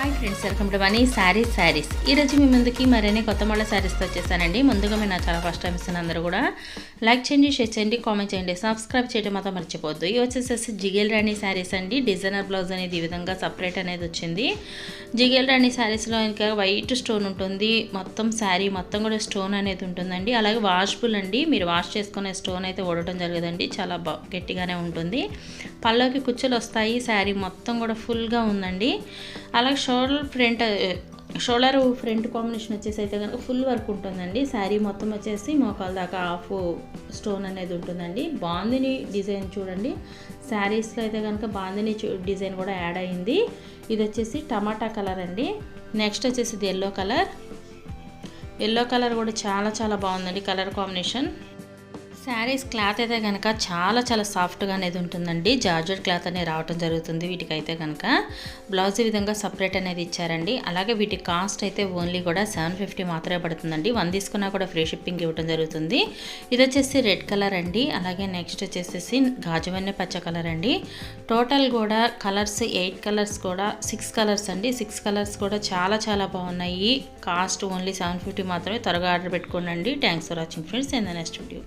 Hi friends welcome to Mani sarees. Sarees ఈరోజు మీ ముందుకి మరిన్ని కొత్త మళ్ళీ శారీస్తో వచ్చేసానండి. ముందుగా మీరు నా చాలా ఫస్ట్ టైం ఇస్తున్న అందరూ కూడా లైక్ చేయండి షేర్ చేయండి కామెంట్ చేయండి సబ్స్క్రైబ్ చేయడం మాత్రం మర్చిపోద్దు ఇవి వచ్చేసేసి జిగేల్ రాణి శారీస్ అండి. డిజైనర్ బ్లౌజ్ అనేది ఈ విధంగా సపరేట్ అనేది వచ్చింది. జిగేల్ రాణి శారీస్లో ఇంకా వైట్ స్టోన్ ఉంటుంది. మొత్తం శారీ మొత్తం కూడా స్టోన్ అనేది ఉంటుందండి. అలాగే వాష్బుల్ అండి. మీరు వాష్ చేసుకునే స్టోన్ అయితే ఓడటం జరగదండి. చాలా గట్టిగానే ఉంటుంది. పళ్ళకి కుచ్చులు వస్తాయి. శారీ మొత్తం కూడా ఫుల్గా ఉందండి. అలాగే shoulder front shoulder front combination వచ్చేసి అయితే కనుక ఫుల్ వర్క్ ఉంటుందండి. శారీ మొత్తం వచ్చేసి మోకాల దాకా హాఫ్ స్టోన్ అనేది ఉంటుందండి. బాందిని డిజైన్ చూడండి. శారీస్లో అయితే కనుక బాందిని చూ- డిజైన్ కూడా యాడ్ అయింది. ఇది వచ్చేసి టమాటా కలర్ అండి. నెక్స్ట్ వచ్చేసి ఇది ఎల్లో కలర్. ఎల్లో కలర్ కూడా చాలా చాలా బాగుందండి కలర్ కాంబినేషన్. శారీస్ క్లాత్ అయితే కనుక చాలా చాలా సాఫ్ట్గా అనేది ఉంటుందండి. జార్జెట్ క్లాత్ అనేది రావటం జరుగుతుంది వీటికైతే కనుక బ్లౌజ్ ఈ విధంగా సపరేట్ అనేది ఇచ్చారండి. అలాగే వీటి కాస్ట్ అయితే ఓన్లీ కూడా సెవెన్ ఫిఫ్టీ మాత్రమే పడుతుందండి. వన్ తీసుకున్నా కూడా ఫ్రీ షిప్పింగ్ ఇవ్వడం జరుగుతుంది. ఇది వచ్చేసి రెడ్ కలర్ అండి. అలాగే నెక్స్ట్ వచ్చేసేసి గాజువన్నే పచ్చ కలర్ అండి. టోటల్ కూడా కలర్స్ ఎయిట్ కలర్స్ కూడా సిక్స్ కలర్స్ అండి. సిక్స్ కలర్స్ కూడా చాలా చాలా బాగున్నాయి. కాస్ట్ ఓన్లీ సెవెన్ ఫిఫ్టీ మాత్రమే. త్వరగా ఆర్డర్ పెట్టుకోండి thanks for watching friends. In the next video.